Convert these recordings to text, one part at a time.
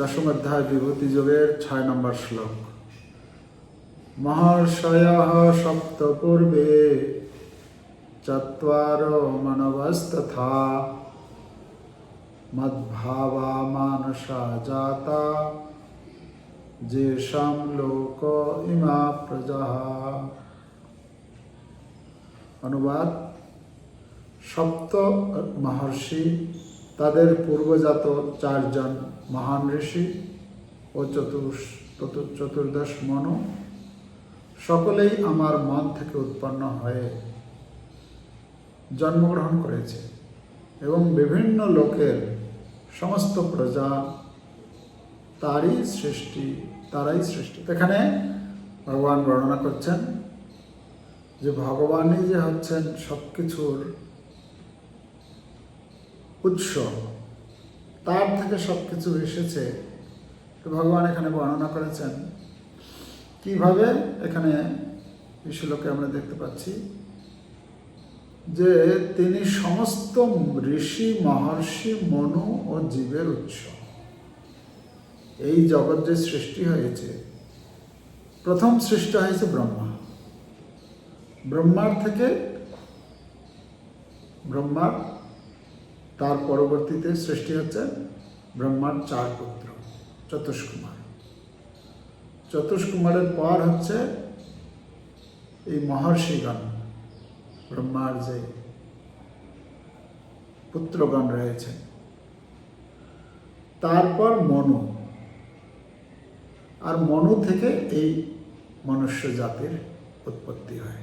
দশম অধ্যায় বিভূতি যোগের ছয় নম্বর শ্লোক। মহর্ষয় সপ্ত পূর্বে চত্বার মানবস্তথা মদ্ভাবা মানসা জাতা যেষাম লোক ইমা প্রজা। অনুবাদ, সপ্ত মহর্ষি তাদের পূর্বজাত চারজন মহান ঋষি ও চতুর্শ চতু- চতুর্দশ মনু, সকলেই আমার মন থেকে উৎপন্ন হয়ে জন্মগ্রহণ করেছে এবং বিভিন্ন লোকের সমস্ত প্রজা তারই সৃষ্টি, তারাই সৃষ্টি। এখানে ভগবান বর্ণনা করছেন যে ভগবানই যে হচ্ছেন সব কিছুর উৎস। তার থেকে সব কিছু এসেছে ভগবান এখানে বর্ণনা করেছেন। কীভাবে? এখানে শ্লোকে আমরা দেখতে পাচ্ছি যে তিনি সমস্ত ঋষি, মহর্ষি, মনু ও জীবের উৎস। এই জগৎ যে সৃষ্টি হয়েছে, প্রথম সৃষ্টি হয়েছে ব্রহ্মা। ব্রহ্মার থেকে ব্রহ্মার তার পরবর্তীতে সৃষ্টি হচ্ছে ব্রহ্মার চার পুত্র, চতুষ্কুমার। চতুষ্কুমারের পর হচ্ছে এই মহর্ষিগণ, ব্রহ্মার যে পুত্রগণ রয়েছে। তারপর মনু। আর মনু থেকে এই মনুষ্য জাতির উৎপত্তি হয়।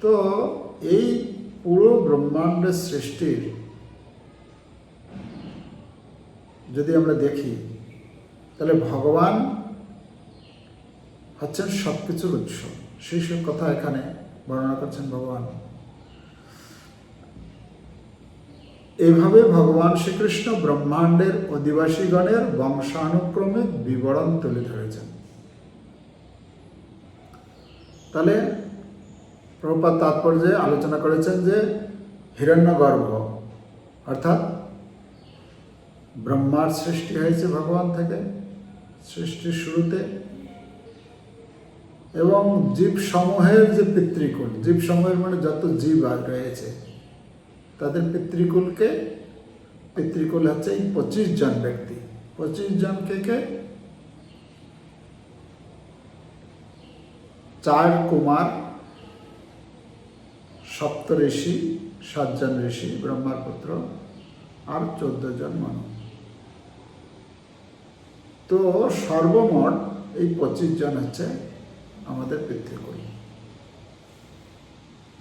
তো এই পুরো ব্রহ্মাণ্ডের সৃষ্টির যদি আমরা দেখি, তাহলে ভগবান হচ্ছেন সব কিছুর উৎস। সেই সব কথা এখানে বর্ণনা করছেন ভগবান। এইভাবে ভগবান শ্রীকৃষ্ণ ব্রহ্মাণ্ডের অধিবাসীগণের বংশানুক্রমিক বিবরণ তুলে ধরেছেন। তাহলে প্রভুপাত তাৎপর্যে আলোচনা করেছেন যে হিরণ্যগর্ভ, অর্থাৎ ব্রহ্মার সৃষ্টি হয়েছে ভগবান থেকে, সৃষ্টির শুরুতে, এবং জীব সমূহের যে পিতৃকুল জীব সমূহের মানে যত জীব রয়েছে, তাদের পিতৃকুলকে, পিতৃকুল হচ্ছে এই পঁচিশ জন ব্যক্তি। পঁচিশ জন কে কে? চার কুমার সপ্ত ঋষি সাতজন ঋষি ব্রহ্মার পুত্র আর চোদ্দ জন মানব তো সর্বমোট এই পঁচিশ জন হচ্ছে আমাদের পিতৃকুল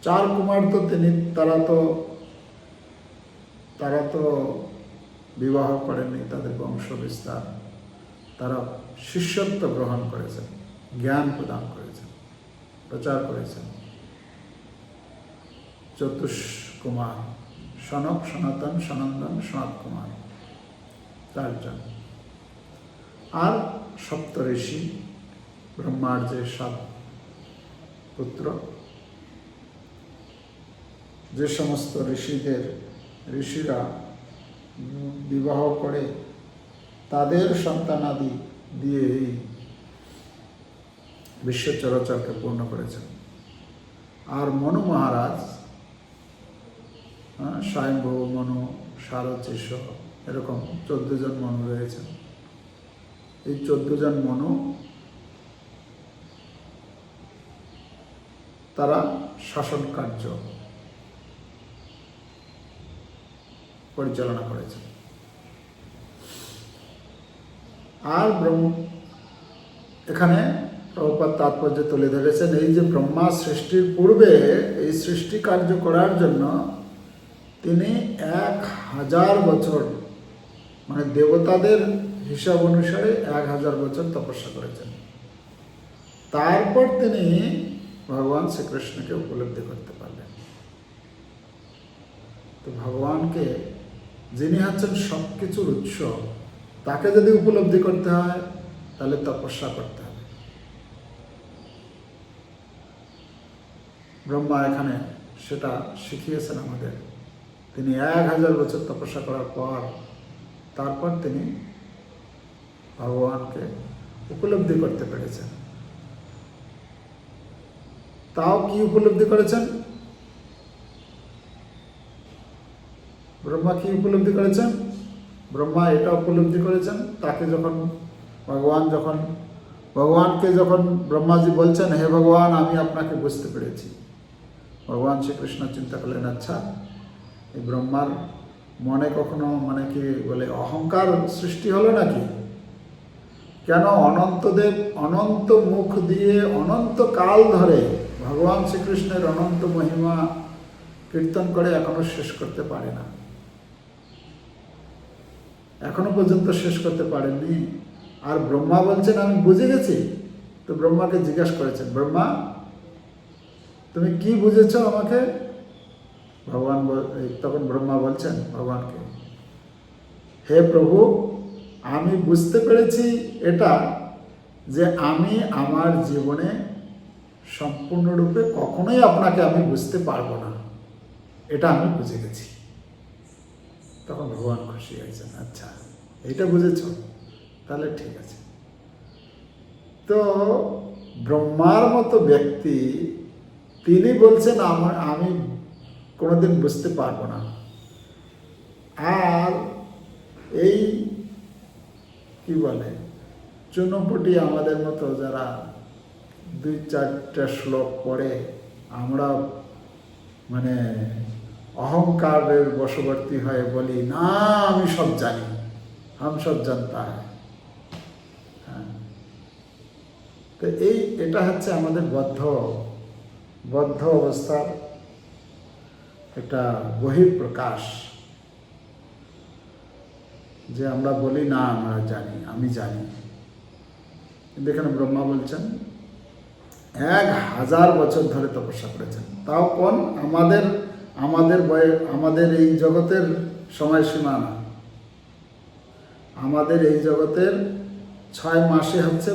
চার কুমার তো তিনি, তারা তো তারা তো বিবাহ করেননি, তাদের বংশ বিস্তার। তারা শিষ্যত্ব গ্রহণ করেছেন, জ্ঞান প্রদান করেছেন, প্রচার করেছেন। চতুষ কুমার। সনক, সনাতন, সনন্দন সনাত কুমার। চারজন আর সপ্ত ঋষি ব্রহ্মার যে সাত পুত্র। যে সমস্ত ঋষিদের ঋষিরা বিবাহ করে, তাদের সন্তানাদি দিয়ে এই বিশ্ব চরাচরকে পূর্ণ করেছেন। আর মনু মহারাজ হ্যাঁ, স্বয়ংভু মনু শারচিষ এরকম চোদ্দ জন মনু রয়েছেন এই চোদ্দ জন মনু তারা শাসন কার্য পরিচালনা করেছেন আর ব্রহ্ম এখানে প্রভুপাত তাৎপর্য তুলে ধরেছেন এই যে ব্রহ্মা সৃষ্টির পূর্বে এই সৃষ্টি কার্য করার জন্য তিনি এক হাজার বছর মানে দেবতাদের হিসাব অনুসারে এক হাজার বছর তপস্যা করেছেন। তারপর তিনি ভগবান শ্রীকৃষ্ণকে উপলব্ধি করতে পারলেন। তো ভগবানকে, যিনি হচ্ছেন সব কিছুর উৎস, তাকে যদি উপলব্ধি করতে হয়, তাহলে তপস্যা করতে হবে। ব্রহ্মা এখানে সেটা শিখিয়েছেন আমাদের। তিনি এক হাজার বছর তপস্যা করার পর, তারপর তিনি ভগবানকে উপলব্ধি করতে পেরেছেন। তাও কি উপলব্ধি করেছেন? ব্রহ্মা কি উপলব্ধি করেছেন? ব্রহ্মা এটা উপলব্ধি করেছেন, তাকে যখন ভগবান যখন, ভগবানকে যখন ব্রহ্মাজি বলছেন, হে ভগবান, আমি আপনাকে বুঝতে পেরেছি। ভগবান শ্রীকৃষ্ণ চিন্তা করলেন আচ্ছা এই ব্রহ্মার মনে কখনো মানে কি বলে অহংকার সৃষ্টি হলো নাকি? কেন অনন্তদেব অনন্ত মুখ দিয়ে অনন্ত কাল ধরে ভগবান শ্রীকৃষ্ণের অনন্ত মহিমা কীর্তন করে এখনও শেষ করতে পারে না? এখনও পর্যন্ত শেষ করতে পারেননি। আর ব্রহ্মা বলছেন, আমি বুঝে গেছি। তো ব্রহ্মাকে জিজ্ঞাসা করেছেন, ব্রহ্মা, তুমি কি বুঝেছ আমাকে? ভগবান তখন ব্রহ্মা বলছেন, ভগবানকে, হে প্রভু, আমি বুঝতে পেরেছি এটা, যে আমি আমার জীবনে সম্পূর্ণরূপে কখনোই আপনাকে আমি বুঝতে পারব না। এটা আমি বুঝে গেছি। তখন ভগবান খুশি হয়েছেন আচ্ছা এটা বুঝেছ? তাহলে ঠিক আছে। তো ব্রহ্মার মতো ব্যক্তি, তিনি বলছেন, আমার, আমি কোনোদিন বুঝতে পারব না আর এই কি বলে, চুনোপুটি আমাদের মতো যারা দুই চারটা শ্লোক পড়ে আমরা মানে অহংকারের বশবর্তী হয়ে বলি, না, আমি সব জানি হাম সব জানতা হ্যাঁ। তো এই, এটা হচ্ছে আমাদের বদ্ধ বদ্ধ অবস্থার একটা বহিঃপ্রকাশ যে আমরা বলি, না, আমরা জানি, আমি জানি। কিন্তু এখানে ব্রহ্মা বলছেন, এক হাজার বছর ধরে তপস্যা করেছেন। তাও কোন? আমাদের আমাদের বয়ে, আমাদের এই জগতের সময়সীমা না। আমাদের এই জগতের ছয় মাসে হচ্ছে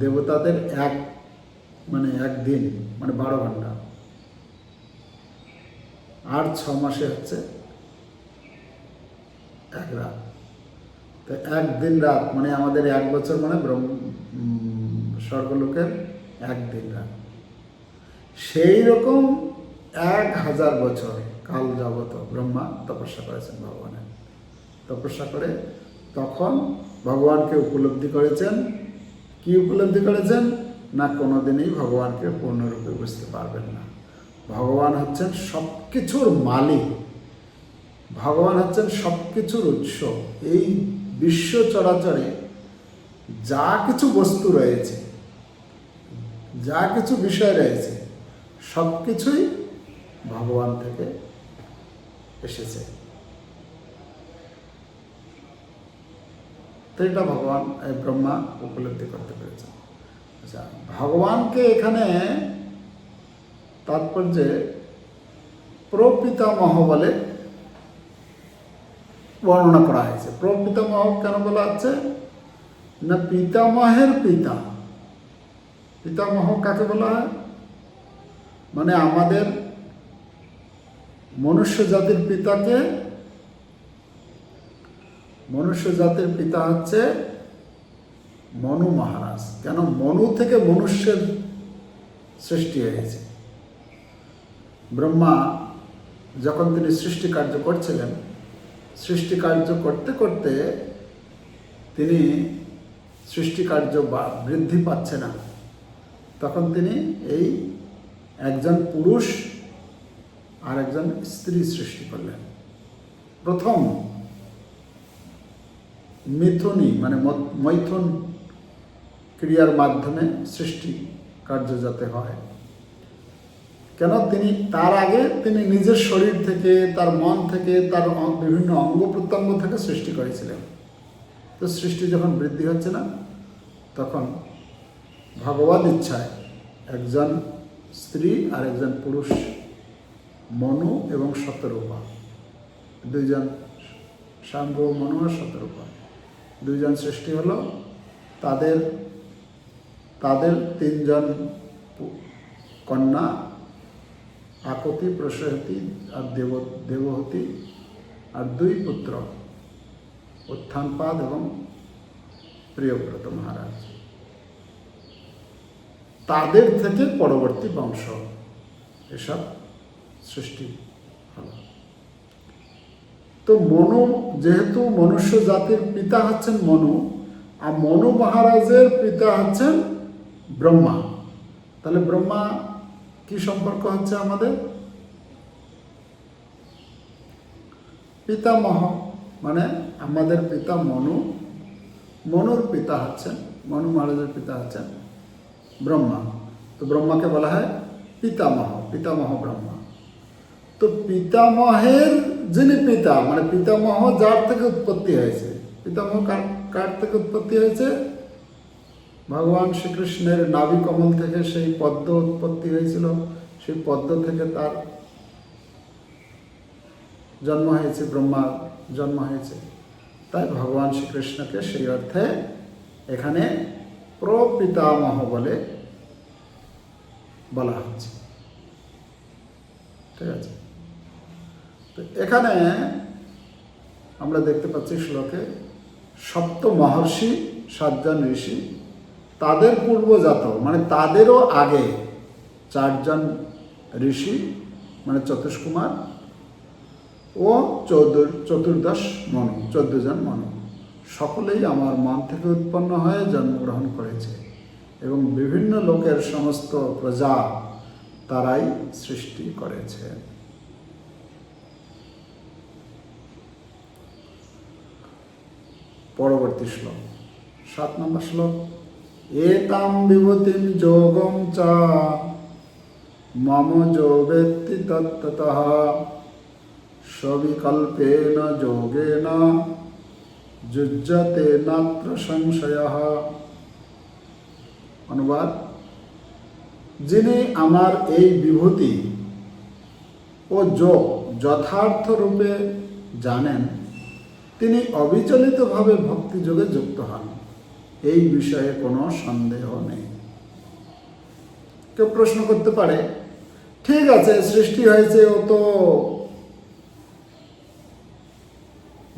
দেবতাদের এক মানে এক দিন মানে বারো ঘণ্টা আর ছ মাসে হচ্ছে এক রাত। তো এক দিন রাত মানে আমাদের এক বছর মানে ব্রহ্ম স্বর্গলোকের একদিন রাত। সেই রকম এক হাজার বছর কাল জগত ব্রহ্মা তপস্যা করেছেন ভগবানের তপস্যা করে তখন ভগবানকে উপলব্ধি করেছেন। কি উপলব্ধি করেছেন? না কোনোদিনই ভগবানকে পূর্ণরূপে বুঝতে পারবেন না। ভগবান হচ্ছেন সব কিছুর মালিক। ভগবান হচ্ছেন সব কিছুর উৎস। এই বিশ্ব চরাচরে যা কিছু বস্তু রয়েছে, যা কিছু বিষয় রয়েছে সব কিছুই ভগবান থেকে এসেছে। তো এটা ভগবান ব্রহ্মা উপলব্ধি করতে পেরেছেন। আচ্ছা ভগবানকে এখানে তাৎপর্যে প্রপিতামহ বলে বর্ণনা করা হয়েছে। প্রপিতামহ কেন বলা হচ্ছে? না, পিতামহের পিতা। পিতামহ কাকে বলা হয়? মানে আমাদের মনুষ্য জাতির পিতাকে, মনুষ্য জাতির পিতা হচ্ছে মনু মহারাজ। কেন? মনু থেকে মনুষ্যের সৃষ্টি হয়েছে। ব্রহ্মা যখন তিনি সৃষ্টি কার্য করছিলেন, সৃষ্টি কার্য করতে করতে তিনি সৃষ্টি কার্য বা- বৃদ্ধি পাচ্ছে না। তখন তিনি এই একজন পুরুষ আর একজন স্ত্রী সৃষ্টি করলেন। প্রথম মিথুনি মানে মৈথুন ক্রিয়ার মাধ্যমে সৃষ্টি কার্য যাতে হয়। কেন? তিনি তার আগে তিনি নিজের শরীর থেকে, তার মন থেকে, তার বিভিন্ন অঙ্গ প্রত্যঙ্গ থেকে সৃষ্টি করেছিলেন। তো সৃষ্টি যখন বৃদ্ধি হচ্ছে না, তখন ভগবত ইচ্ছায় একজন স্ত্রী আর একজন পুরুষ, মনু এবং শতরূপা। দুইজন শাম্ভ মনু আর শতরূপা। দুইজন সৃষ্টি হলো। তাদের তাদের তিনজন কন্যা আকতি প্রসহতি আর দেব, দেবহতি আর দুই পুত্র, উত্থানপাদ এবং প্রিয়ব্রত মহারাজ। তাদের থেকে পরবর্তী বংশ এসব সৃষ্টি হলো। তো মনু, যেহেতু মনুষ্য জাতির পিতা হচ্ছেন মনু, আর মনু মহারাজের পিতা হচ্ছেন ব্রহ্মা। তাহলে ব্রহ্মা কি সম্পর্ক হচ্ছে আমাদের? পিতামহ মানে আমাদের পিতা মনু, মনুর পিতা হচ্ছেন, মনু মহারাজের পিতা হচ্ছেন ব্রহ্মা। তো ব্রহ্মাকে বলা হয় পিতামহ পিতামহ ব্রহ্মা। তো পিতামহের যিনি পিতা মানে পিতামহ যার থেকে উৎপত্তি হয়েছে, পিতামহ কার কার থেকে উৎপত্তি হয়েছে? ভগবান শ্রীকৃষ্ণের নাভি কমল থেকে সেই পদ্ম উৎপত্তি হয়েছিল, সেই পদ্ম থেকে তার জন্ম হয়েছে, ব্রহ্মার জন্ম হয়েছে। তাই ভগবান শ্রীকৃষ্ণকে সেই অর্থে এখানে প্রপিতামহ বলে বলা হচ্ছে। ঠিক আছে? তো এখানে আমরা দেখতে পাচ্ছি শ্লোকে সপ্ত মহর্ষি সাতজন ঋষি তাদের পূর্বজাত মানে তাদেরও আগে চারজন ঋষি মানে চতুষ্কুমার ও চৌদ্দ চতুর্দশ মনু চোদ্দ জন মনু সকলেই আমার মন থেকে উৎপন্ন হয়ে জন্মগ্রহণ করেছে এবং বিভিন্ন লোকের সমস্ত প্রজা তারাই সৃষ্টি করেছে। পরবর্তী শ্লোক, সাত নম্বর শ্লোক। এতাম বিভূতিম যোগম চ মম যো ব্যক্তি তত্ত্বতঃ সবিকল্পেন যোগেন যুজ্যতে নাত্র সংশয় অনুবাদ যিনি আমার এই বিভূতি ও যোগ যথার্থ রূপে জানেন তিনি অবিচলিতভাবে ভক্তিযোগে যুক্ত হন এই বিষয়ে কোনো সন্দেহ নেই। কেউ প্রশ্ন করতে পারে, ঠিক আছে, সৃষ্টি হয়েছে, ও তো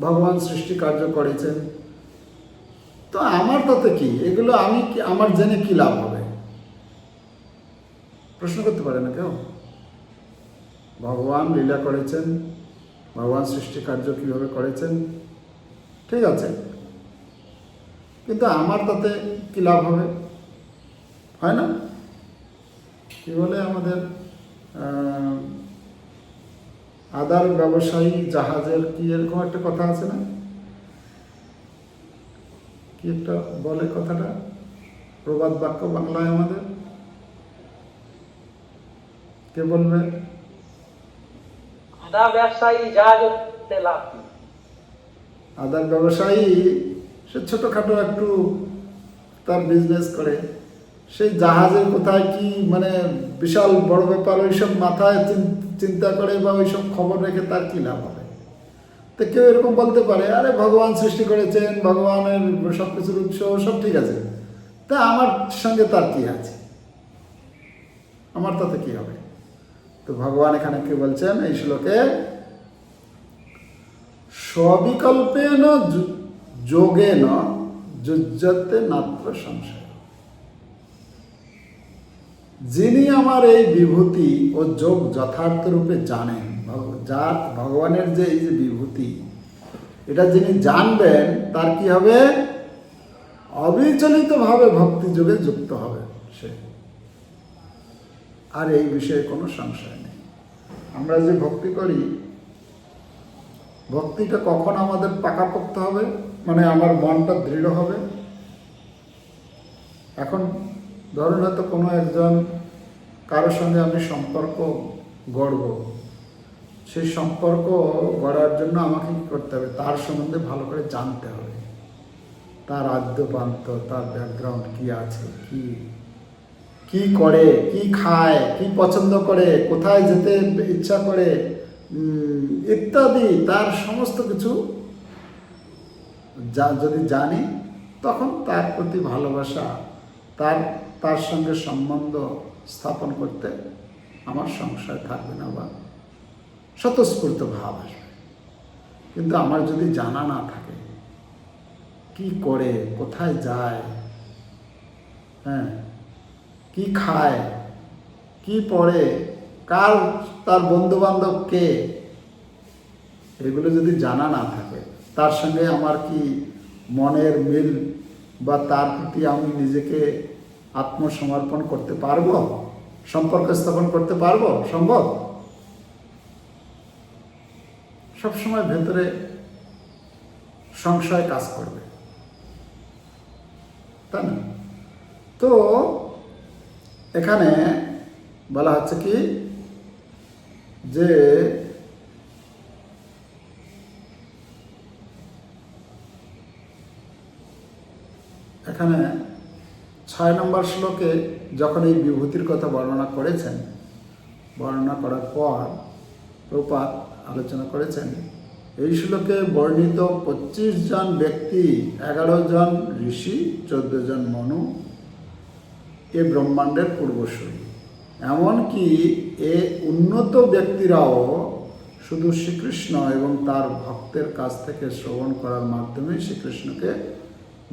ভগবান সৃষ্টি কার্য করেছেন। তো আমার তাতে কি? এগুলো আমি আমার জেনে কি লাভ হবে? প্রশ্ন করতে পারে না কেউ। ভগবান লীলা করেছেন, ভগবান সৃষ্টি কার্য কীভাবে করেছেন? ঠিক আছে। কিন্তু আমার তাতে কি লাভ হবে? হয় না? কি বলে আমাদের আদার ব্যবসায়ী জাহাজের কি এরকম একটা কথা আছে না? কি একটা বলে কথাটা? প্রবাদ বাক্য বাংলায় আমাদের? কে বলবে? আদা ব্যবসায়ী জাহাজ? আদার ব্যবসায়ী সে ছোটোখাটো একটু তার বিজনেস করে। সেই জাহাজের কোথায় কি মানে বিশাল বড় ব্যাপার, ওইসব মাথায় চিন্তা করে বা ওইসব খবর রেখে তার কি লাভ হবে? তো কেউ এরকম বলতে পারে, আরে ভগবান সৃষ্টি করেছেন, ভগবানের সব কিছুর উৎস, সব ঠিক আছে। তা আমার সঙ্গে তার কি আছে? আমার তাতে কি হবে? তো ভগবান এখানে কি বলছেন, এই শ্লোকে স্ববিকল্পেন যু- যোগেন যুজ্জতে নাত্র সংশয়। যিনি আমার এই বিভূতি ও যোগ যথার্থ রূপে জানেন যা ভগবানের যে এই যে বিভূতি, এটা যিনি জানবেন, তার কি হবে? অবিচলিতভাবে ভক্তি যোগে যুক্ত হবে সে। আর এই বিষয়ে কোনো সংশয় নেই। আমরা যে ভক্তি করি, ভক্তিটা কখন আমাদের পাকাপোক্ত হবে? মানে আমার মনটা দৃঢ় হবে। এখন ধরুন হয়তো কোনো একজন কারোর সঙ্গে আমি সম্পর্ক গড়ব। সেই সম্পর্ক গড়ার জন্য আমাকে কী করতে হবে? তার সম্বন্ধে ভালো করে জানতে হবে। তার আদ্যপান্ত, তার ব্যাকগ্রাউন্ড কি আছে, কি কি করে, কি খায়, কি পছন্দ করে, কোথায় যেতে ইচ্ছা করে ইত্যাদি, তার সমস্ত কিছু যা যদি জানি, তখন তার প্রতি ভালোবাসা, তার তার সঙ্গে সম্বন্ধ স্থাপন করতে আমার সংশয় থাকবে না বা স্বতঃস্ফূর্ত ভাব আসবে। কিন্তু আমার যদি জানা না থাকে, কি করে, কোথায় যায় হ্যাঁ কি খায়, কি পড়ে, কার, তার বন্ধু বান্ধব কে, এগুলো যদি জানা না থাকে তার সঙ্গে আমার কি মনের মিল বা তার প্রতি আমি নিজেকে আত্মসমর্পণ করতে পারব? সম্পর্ক স্থাপন করতে পারব? সম্ভব? সবসময় ভেতরে সংশয় কাজ করবে। তাই না? তো এখানে বলা হচ্ছে কি? যে এখানে ছয় নম্বর শ্লোকে যখন এই বিভূতির কথা বর্ণনা করেছেন, বর্ণনা করার পর প্রপাত আলোচনা করেছেন, এই শ্লোকে বর্ণিত পঁচিশ জন ব্যক্তি, এগারো জন ঋষি, চোদ্দ জন মনু এ ব্রহ্মাণ্ডের পূর্বসূরি। এমনকি এ উন্নত ব্যক্তিরাও শুধু শ্রীকৃষ্ণ এবং তার ভক্তের কাছ থেকে শ্রবণ করার মাধ্যমে শ্রীকৃষ্ণকে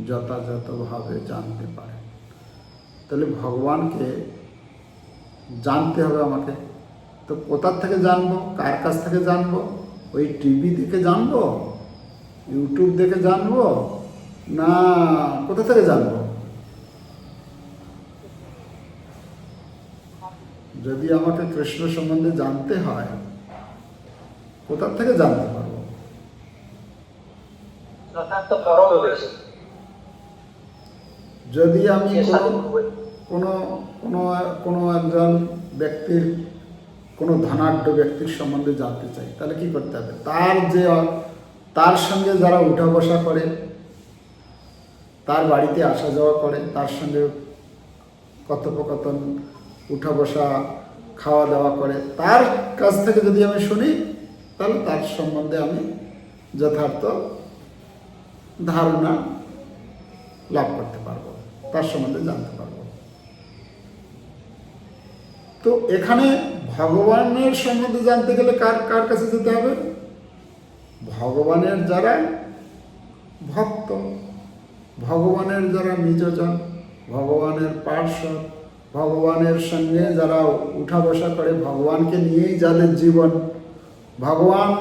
যথাযথভাবে জানতে পারে। তাহলে ভগবানকে জানতে হবে আমাকে। তো কোথার থেকে জানব? কার কাছ থেকে জানব? ওই টিভি থেকে জানব? ইউটিউব দেখে জানব? না, কোথা থেকে জানব? যদি আমাকে কৃষ্ণ সম্বন্ধে জানতে হয়, কোথার থেকে জানতে পারব? যদি আমি কোনো কোনো কোনো একজন ব্যক্তির কোনো ধনাঢ্য ব্যক্তির সম্বন্ধে জানতে চাই তাহলে কি করতে হবে? তার যে তার সঙ্গে যারা উঠা বসা করে তার বাড়িতে আসা যাওয়া করে তার সঙ্গে কথোপকথন উঠা বসা খাওয়া দাওয়া করে তার কাছ থেকে যদি আমি শুনি তাহলে তার সম্বন্ধে আমি যথার্থ ধারণা লাভ করতে পারব। তার সম্বন্ধে জানতে পারব। তো এখানে ভগবানের সম্বন্ধে জানতে গেলে কার কার কাছে যেতে হবে? ভগবানের যারা ভক্ত, ভগবানের যারা নিজজন ভগবানের পার্শ্বদ, ভগবানের সঙ্গে যারা উঠা বসা করে, ভগবানকে নিয়েই যাদের জীবন, ভগবান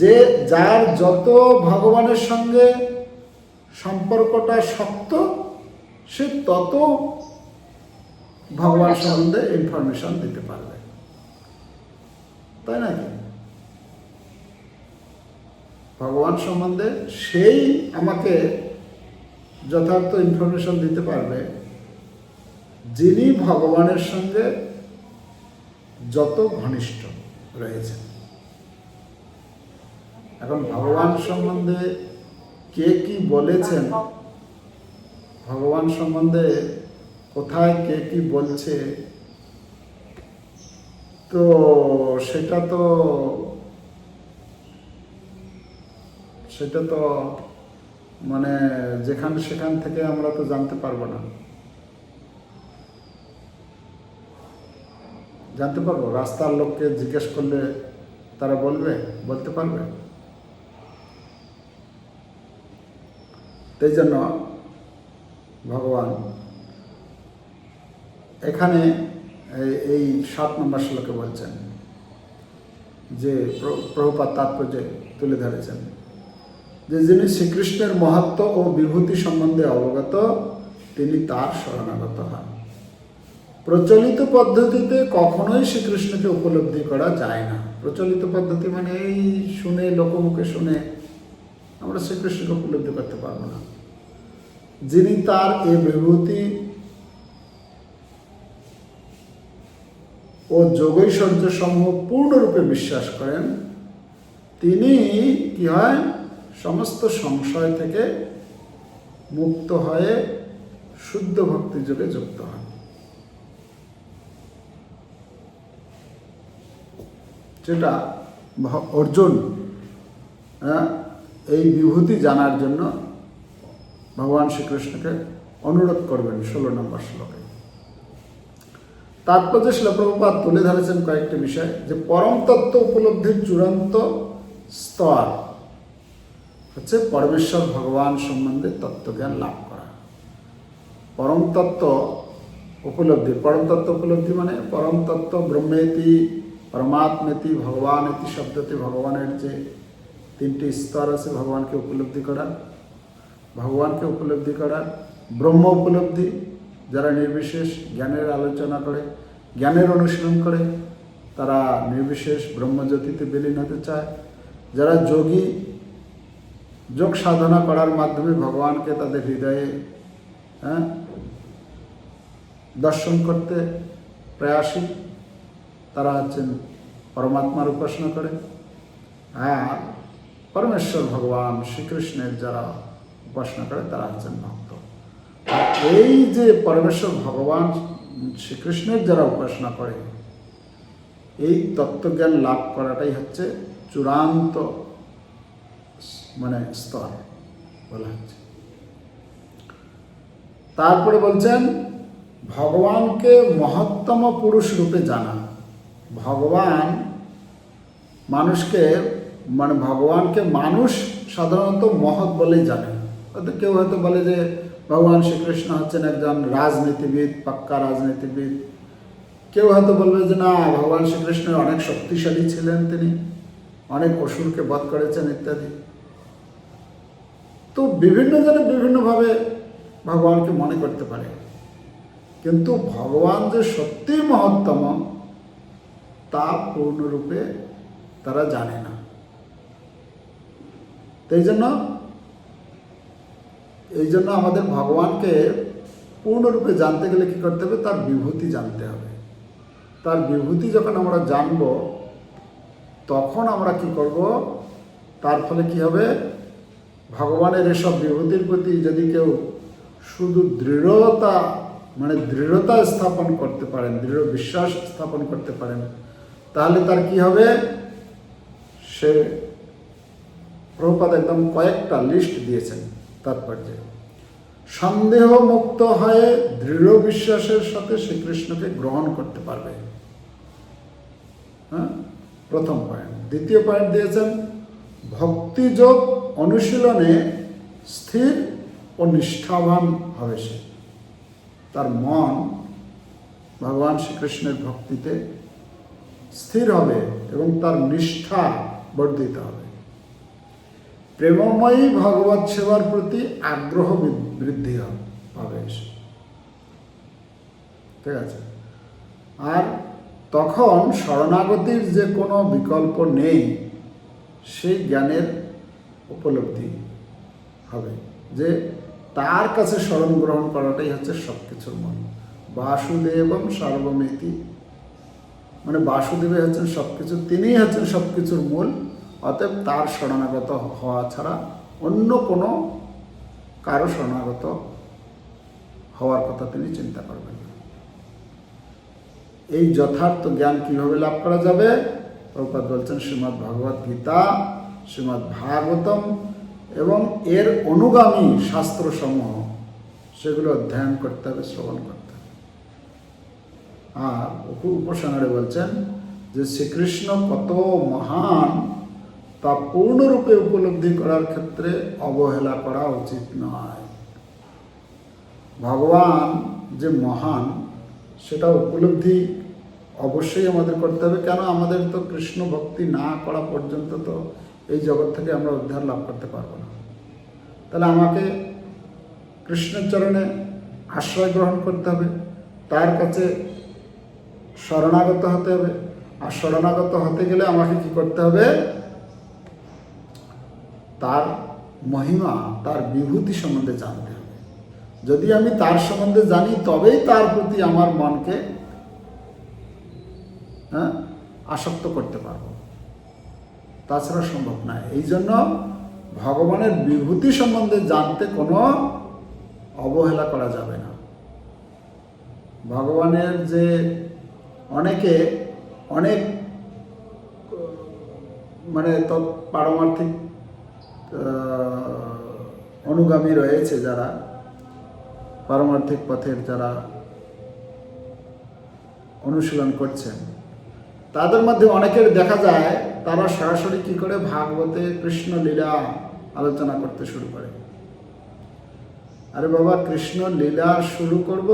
যে, যার যত ভগবানের সঙ্গে সম্পর্কটা শক্ত সে তত ভগবান সম্বন্ধে ইনফরমেশন দিতে পারবে। তাই নাকি? ভগবান সম্বন্ধে সেই আমাকে যথার্থ ইনফরমেশন দিতে পারবে, যিনি ভগবানের সঙ্গে যত ঘনিষ্ঠ রয়েছেন। এখন ভগবান সম্বন্ধে কে কি বলেছেন? ভগবান সম্বন্ধে কোথায় কে কি বলছে? তো সেটা তো সেটা তো মানে যেখান সেখান থেকে আমরা তো জানতে পারব না। জানতে পারব? রাস্তার লোককে জিজ্ঞেস করলে তারা বলবে? বলতে পারবে? সেই জন্য ভগবান। এখানে এই- সাত নম্বর শ্লোকে বলছেন যে প্র- প্রভুপাত তাৎপর্য তুলে ধরেছেন যে যিনি শ্রীকৃষ্ণের মহাত্ম ও বিভূতি সম্বন্ধে অবগত, তিনি তার শরণাগত হন। প্রচলিত পদ্ধতিতে কখনোই শ্রীকৃষ্ণকে উপলব্ধি করা যায় না। প্রচলিত পদ্ধতি মানে এই শুনে, লোকমুখে শুনে আমরা শ্রীকৃষ্ণকে উপলব্ধি করতে পারব না। যিনি তার এই বিভূতি ও যোগৈশ্বর্য সমূহ পূর্ণরূপে বিশ্বাস করেন তিনি কি হয় সমস্ত সংশয় থেকে মুক্ত হয়ে শুদ্ধ ভক্তি যোগে যুক্ত হন। যেটা অর্জুন হ্যাঁ, এই বিভূতি জানার জন্য ভগবান শ্রীকৃষ্ণকে অনুরোধ করবেন ষোলো নম্বর শ্লোকে। তাৎপর্য শিলপ্রভুপাত তুলে ধরেছেন কয়েকটি বিষয়, যে পরম তত্ত্ব উপলব্ধির চূড়ান্ত স্তর হচ্ছে পরমেশ্বর ভগবান সম্বন্ধে তত্ত্বজ্ঞান লাভ করা। পরম তত্ত্ব উপলব্ধি, পরম তত্ত্ব উপলব্ধি মানে পরম তত্ত্ব ব্রহ্মেতি, পরমাত্মেতি, ভগবানেতি শব্দতে ভগবানের যে তিনটি স্তর আছে, ভগবানকে উপলব্ধি করা। ভগবানকে উপলব্ধি করা ব্রহ্ম উপলব্ধি, যারা নির্বিশেষ জ্ঞানের আলোচনা করে, জ্ঞানের অনুশীলন করে, তারা নির্বিশেষ ব্রহ্মজ্যোতিতে বিলীন হতে চায়। যারা যোগী, যোগ সাধনা করার মাধ্যমে ভগবানকে তাদের হৃদয়ে হ্যাঁ দর্শন করতে প্রয়াসী, তারা হচ্ছেন পরমাত্মার উপাসনা করে। আর পরমেশ্বর ভগবান শ্রীকৃষ্ণের যারা উপাসনা করে তারা হচ্ছেন ভক্ত। এই যে পরমেশ্বর ভগবান শ্রীকৃষ্ণের যারা উপাসনা করে, এই তত্ত্বজ্ঞান লাভ করাটাই হচ্ছে চূড়ান্ত মানে স্তর বলা হচ্ছে। তারপরে বলছেন, ভগবানকে মহত্তম পুরুষ রূপে জানা। ভগবান মানুষকে মানে ভগবানকে মানুষ সাধারণত মহৎ বলেই জানে হয়তো কেউ হয়তো বলে যে ভগবান শ্রীকৃষ্ণ হচ্ছেন একজন রাজনীতিবিদ, পাক্কা রাজনীতিবিদ। কেউ হয়তো বলবে যে না, ভগবান শ্রীকৃষ্ণ অনেক শক্তিশালী ছিলেন তিনি, অনেক অসুরকে বধ করেছেন ইত্যাদি। তো বিভিন্ন জনে বিভিন্নভাবে ভগবানকে মনে করতে পারে। কিন্তু ভগবান যে সত্যি মহত্তম, তা পূর্ণরূপে তারা জানে না। তাই জন্য এই জন্য আমাদের ভগবানকে পূর্ণরূপে জানতে গেলে কি করতে হবে? তার বিভূতি জানতে হবে। তার বিভূতি যখন আমরা জানব, তখন আমরা কি করব? তার ফলে কি হবে? ভগবানের এসব বিভূতির প্রতি যদি কেউ শুধু দৃঢ়তা মানে দৃঢ়তা স্থাপন করতে পারেন, দৃঢ় বিশ্বাস স্থাপন করতে পারেন, তাহলে তার কি হবে? সে প্রভুপাদ একদম কয়েকটা লিস্ট দিয়েছেন। তাৎপর্যে। সন্দেহ মুক্ত হয়ে দৃঢ় বিশ্বাসের সাথে শ্রীকৃষ্ণকে গ্রহণ করতে পারবে। হ্যাঁ? প্রথম পয়েন্ট দ্বিতীয় পয়েন্ট দিয়েছেন, ভক্তিযোগ অনুশীলনে স্থির ও নিষ্ঠাবান হবে সে। তার মন ভগবান শ্রীকৃষ্ণের ভক্তিতে স্থির হবে এবং তার নিষ্ঠা বর্ধিত হবে। প্রেমময়ী ভগবত সেবার প্রতি আগ্রহ বৃদ্ধি হবে ঠিক আছে? আর তখন শরণাগতির যে কোনো বিকল্প নেই, সেই জ্ঞানের উপলব্ধি হবে। যে তার কাছে স্মরণ গ্রহণ করাটাই হচ্ছে সব কিছুর মূল বাসুদেবম সর্বমেতি। মানে বাসুদেবে হচ্ছেন সব কিছু তিনিই হচ্ছেন সব কিছুর মূল অতএব তার শরণাগত হওয়া ছাড়া অন্য কোনো কারও শরণাগত হওয়ার কথা তিনি চিন্তা করবেন না। এই যথার্থ জ্ঞান কীভাবে লাভ করা যাবে? প্রভুপাদ বলছেন শ্রীমৎ ভগবত গীতা শ্রীমৎ ভাগবতম এবং এর অনুগামী শাস্ত্রসমূহ, সেগুলো অধ্যয়ন করতে হবে, শ্রবণ করতে হবে। আর উপ- উপসংহারে বলছেন যে শ্রীকৃষ্ণ কত মহান তা পূর্ণরূপে উপলব্ধি করার ক্ষেত্রে অবহেলা করা উচিত নয়। ভগবান যে মহান, সেটা উপলব্ধি অবশ্যই আমাদের করতে হবে। কেন? আমাদের তো কৃষ্ণ ভক্তি না করা পর্যন্ত তো এই জগৎ থেকে আমরা উদ্ধার লাভ করতে পারব না। তাহলে আমাকে কৃষ্ণের চরণে আশ্রয় গ্রহণ করতে হবে, তার কাছে শরণাগত হতে হবে। আর শরণাগত হতে গেলে আমাকে কি করতে হবে? তার মহিমা, তার বিভূতি সম্বন্ধে জানতে হবে। যদি আমি তার সম্বন্ধে জানি, তবেই তার প্রতি আমার মনকে হ্যাঁ আসক্ত করতে পারব। তাছাড়া সম্ভব না। এই জন্য ভগবানের বিভূতি সম্বন্ধে জানতে কোনো অবহেলা করা যাবে না। ভগবানের যে অনেকে অনেক মানে তৎ পারমার্থিক অনুগামী রয়েছে যারা, পারমার্থিক পথের যারা অনুশীলন করছেন। তাদের মধ্যে অনেকের দেখা যায়, তারা সরাসরি কি করে ভাগবতে কৃষ্ণ লীলা আলোচনা করতে শুরু করে। আরে বাবা, কৃষ্ণ লীলা শুরু করব?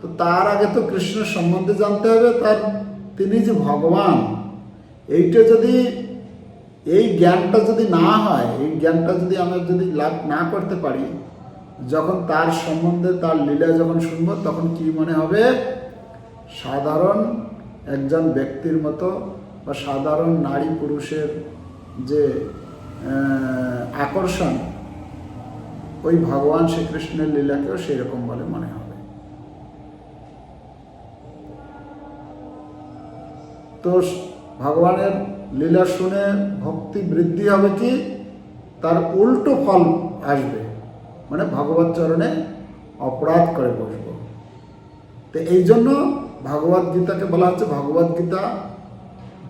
তো তার আগে তো কৃষ্ণ সম্বন্ধে জানতে হবে, তার তিনি যে ভগবান, এইটা যদি এই জ্ঞানটা যদি না হয়, এই জ্ঞানটা যদি আমরা যদি লাভ না করতে পারি, যখন তার সম্বন্ধে, তার লীলা যখন শুনব, তখন কি মনে হবে? সাধারণ একজন ব্যক্তির মতো বা সাধারণ নারী পুরুষের যে আকর্ষণ, ওই ভগবান শ্রীকৃষ্ণের লীলাকেও সেই রকম বলে মনে হবে। তো ভগবানের লীলা শুনে ভক্তি বৃদ্ধি হবে কি? তার উল্টো ফল আসবে। মানে ভগবত চরণে অপরাধ করে বসব। তো এই জন্য ভগবদ গীতাকে বলা হচ্ছে ভগবদ গীতা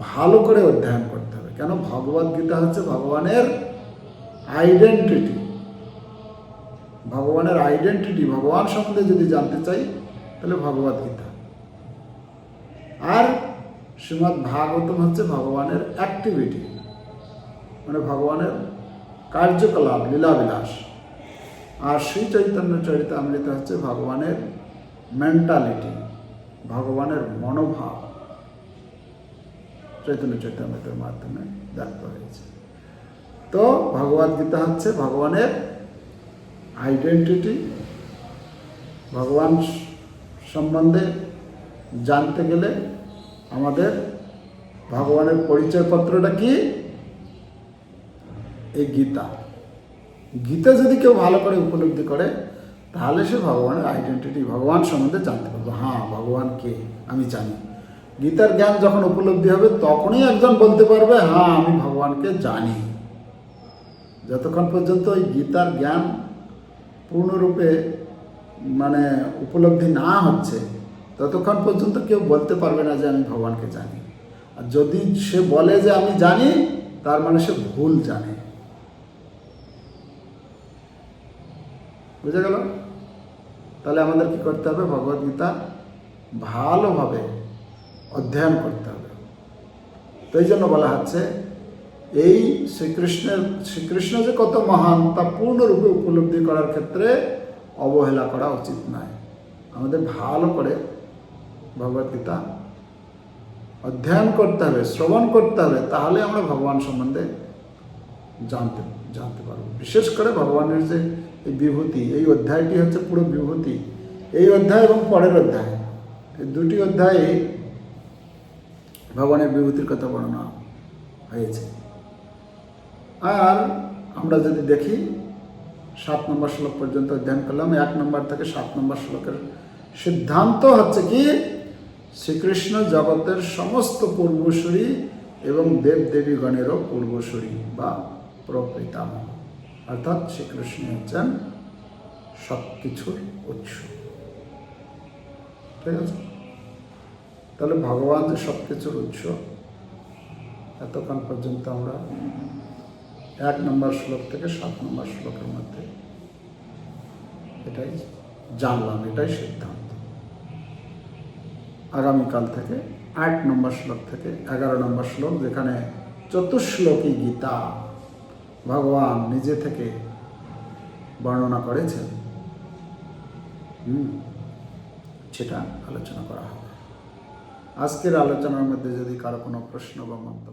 ভালো করে অধ্যয়ন করতে হবে। কেন? ভগবদ গীতা হচ্ছে ভগবানের আইডেন্টিটি ভগবানের আইডেন্টিটি ভগবান সম্বন্ধে যদি জানতে চাই, তাহলে ভগবদ গীতা। আর শ্রীমৎ ভাগবতম হচ্ছে ভগবানের অ্যাক্টিভিটি মানে ভগবানের কার্যকলাপ, লীলাবিলাস। আর শ্রী চৈতন্য চরিতামৃত হচ্ছে ভগবানের মেন্টালিটি ভগবানের মনোভাব। চৈতন্য চৈতন্যের মাধ্যমে ব্যক্ত হয়েছে। তো ভগবদ গীতা হচ্ছে ভগবানের আইডেন্টিটি ভগবান সম্বন্ধে জানতে গেলে আমাদের ভগবানের পরিচয়পত্রটা কি? এই গীতা। গীতা যদি কেউ ভালো করে উপলব্ধি করে, তাহলে সে ভগবানের আইডেন্টিটি ভগবান সম্বন্ধে জানতে পারবে। হ্যাঁ ভগবান কে? আমি জানি। গীতার জ্ঞান যখন উপলব্ধি হবে, তখনই একজন বলতে পারবে হ্যাঁ আমি ভগবানকে জানি। যতক্ষণ পর্যন্ত ওই গীতার জ্ঞান পূর্ণরূপে মানে উপলব্ধি না হচ্ছে ততক্ষণ পর্যন্ত কেউ বলতে পারবে না যে আমি ভগবানকে জানি। আর যদি সে বলে যে আমি জানি, তার মানে সে ভুল জানে। বুঝে গেল? তাহলে আমাদের কি করতে হবে? ভগবদ্গীতা ভালোভাবে অধ্যয়ন করতে হবে। তো এই জন্য বলা হচ্ছে, এই শ্রীকৃষ্ণের, শ্রীকৃষ্ণ যে কত মহান, তা পূর্ণরূপে উপলব্ধি করার ক্ষেত্রে অবহেলা করা উচিত নয়। আমাদের ভালো করে ভগবদ্গীতা অধ্যয়ন করতে হবে, শ্রবণ করতে হবে, তাহলে আমরা ভগবান সম্বন্ধে জানতে জানতে পারব। বিশেষ করে ভগবানের যে এই বিভূতি, এই অধ্যায়টি হচ্ছে পুরো বিভূতি। এই অধ্যায় এবং পরের অধ্যায়, এই দুটি অধ্যায়ে ভগবানের বিভূতির কথা বর্ণনা হয়েছে। আর আমরা যদি দেখি, সাত নম্বর শ্লোক পর্যন্ত অধ্যয়ন করলাম, এক নম্বর থেকে সাত নম্বর শ্লোকের সিদ্ধান্ত হচ্ছে কি? শ্রীকৃষ্ণ জগতের সমস্ত পূর্বসূরি এবং দেব দেবীগণেরও পূর্বসূরি বা প্রপিতামহ। অর্থাৎ শ্রীকৃষ্ণ হচ্ছেন সব কিছুর উৎস। ঠিক আছে? তাহলে ভগবান যে সব কিছুর উৎস, এতক্ষণ পর্যন্ত আমরা এক নম্বর শ্লোক থেকে সাত নম্বর শ্লোকের মধ্যে এটাই জানলাম, এটাই সিদ্ধান্ত। আগামীকাল থেকে আট নম্বর শ্লোক থেকে এগারো নম্বর শ্লোক, যেখানে চতুশ্লোকী গীতা ভগবান নিজে থেকে বর্ণনা করেছেন। হুম, সেটা আলোচনা করা হবে। আজকের আলোচনার মধ্যে যদি কারও কোনো প্রশ্ন বা মন্তব্য